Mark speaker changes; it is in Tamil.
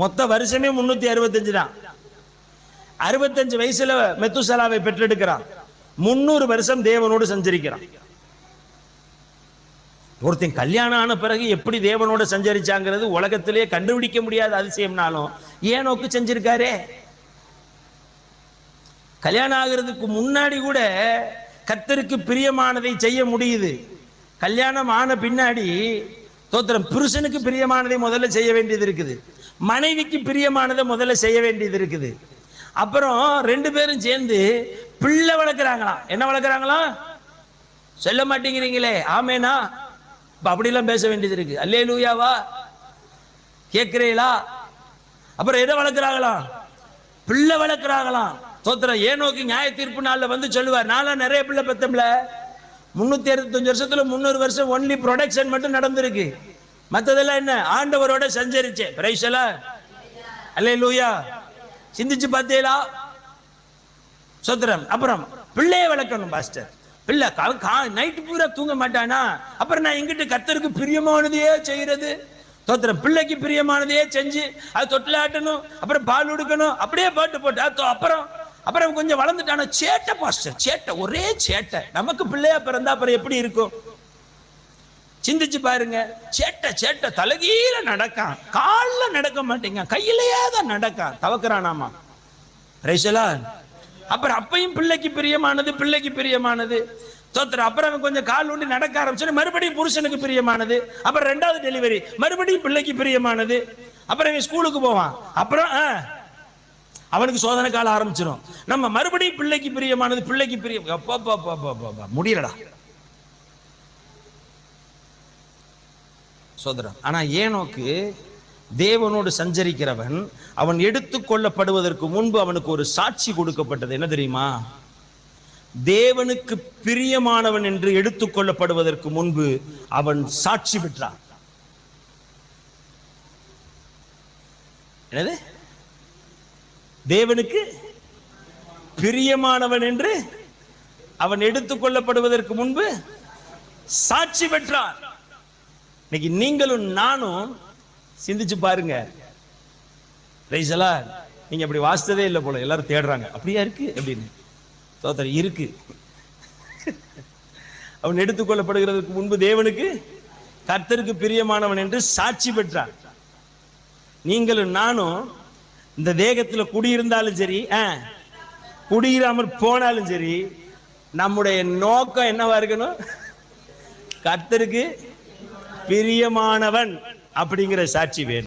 Speaker 1: மொத்த வருஷமே முன்னூத்தி அறுபத்தஞ்சு தான். அறுபத்தஞ்சு வயசுல மெத்துசலாவை பெற்றெடுக்கிறான். முன்னூறு வருஷம் தேவனோடு சஞ்சரிக்கிறான். ஒருத்தன் கல்யாணம் ஆன பிறகு எப்படி தேவனோட சஞ்சரிச்சாங்கிறது உலகத்திலேயே கண்டுபிடிக்க முடியாத அதிசயம்னாலும் ஏனோக்கு செஞ்சிருக்காரே? கல்யாணம் ஆகிறதுக்கு முன்னாடி கூட கத்தருக்கு பிரியமானதை செய்ய முடியுது. கல்யாணம் ஆன பின்னாடி தோத்திரம் புருஷனுக்கு பிரியமானதை முதல்ல செய்ய வேண்டியது இருக்குது. மனைவிக்கு பிரியமானதை முதல்ல செய்ய வேண்டியது இருக்குது. அப்புறம் ரெண்டு பேரும் சேர்ந்து பிள்ளை வளர்க்குறாங்களாம். என்ன வளர்க்குறாங்களாம்? சொல்ல மாட்டேங்கிறீங்களே. ஆமேனா? இப்போ அப்படிலாம் பேச வேண்டியது இருக்கு. அல்லே லூயாவா கேட்குறீங்களா அப்புறம் எதை வளர்க்குறாங்களாம்? பிள்ளை வளர்க்குறாங்களாம். தோத்திரம் ஏனோக்கு நியாய தீர்ப்பு நாளில் வந்து சொல்லுவார். நான்லாம் நிறைய பிள்ளை பெத்தம்ல முந்நூற்றி அறுபத்தஞ்சு வருஷத்தில் முந்நூறு வருஷம் ஒன்லி ப்ரொடக்ஷன் மட்டும் நடந்திருக்கு. மற்றதெல்லாம் என்ன? ஆண்டவரோட சஞ்சரிச்சே பிரைசல அல்லே லூயா சிந்திச்சு பார்த்தீங்களா? சொத்திரம். அப்புறம் பிள்ளைய வளர்க்கணும் பாஸ்டர் பிள்ளை நைட்டு பூரா தூங்க மாட்டானா? அப்புறம் நான் எங்கிட்ட கத்தருக்கு பிரியமானதையே செய்யறது. தோத்திரம் பிள்ளைக்கு பிரியமானதையே செஞ்சு அது தொட்டில் ஆட்டணும் அப்புறம் பால் உடுக்கணும் அப்படியே பாட்டு போட்டு அது அப்புறம் அப்புறம் கொஞ்சம் வளர்ந்துட்டானா? சேட்டை பாஸ்டர் சேட்டை. ஒரே சேட்டை. நமக்கு பிள்ளையா பிறந்தா அப்புறம் எப்படி இருக்கும்? சிந்திச்சு பாருங்க. சேட்டை சேட்டை. தலகீழ நடக்கான். காலில் நடக்க மாட்டேங்க. கையிலேயே தான் நடக்கான். தவக்குறானாமா? ரைசலா அப்புறம் அப்பையும் பிள்ளைக்கு பிரியமானது பிள்ளைக்கு பிரியமானது. தோத்துற அப்புறம் அவன் கொஞ்சம் கால் ஊண்டி நடக்க ஆரம்பிச்சு மறுபடியும் புருஷனுக்கு பிரியமானது. அப்புறம் ரெண்டாவது டெலிவரி மறுபடியும் பிள்ளைக்கு பிரியமானது. அப்புறம் இவன் ஸ்கூலுக்கு போவான். அப்புறம் ஆ, அவனுக்கு சோதனை காலம் ஆரம்பிச்சிடும் நம்ம மறுபடியும் பிள்ளைக்கு பிரியமானது பிள்ளைக்கு பிரியம் முடியலடா. சோதரன். ஆனால் ஏனோக்கு தேவனோடு சஞ்சரிக்கிறவன் அவன் எடுத்துக்கொள்ளப்படுவதற்கு முன்பு அவனுக்கு ஒரு சாட்சி கொடுக்கப்பட்டது. என்ன தெரியுமா? தேவனுக்கு பிரியமானவன் என்று எடுத்துக்கொள்ளப்படுவதற்கு முன்பு அவன் சாட்சி பெற்றான். என்னது? தேவனுக்கு பிரியமானவன் என்று அவன் எடுத்துக்கொள்ளப்படுவதற்கு முன்பு சாட்சி பெற்றான். இன்னைக்கு நீங்களும் நானும் சிந்திச்சு பாருங்க. ரைசலா நீங்க அப்படி வாசித்ததே இல்லை போல எல்லாரும் தேடுறாங்க. அப்படியா இருக்கு? அப்படின்னு. தோத்தர் இருக்கு. அவன் எடுத்துக்கொள்ளப்படுகிறதுக்கு முன்பு தேவனுக்கு கர்த்தருக்கு பிரியமானவன் என்று சாட்சி பெற்றான். நீங்களும் நானும் இந்த தேகத்தில் குடியிருந்தாலும் சரி ஆ, போனாலும் சரி நம்முடைய நோக்கம் என்னவா இருக்கணும்? கர்த்தருக்கு பிரியமானவன் அப்படிங்கிற சாட்சி வேணும்.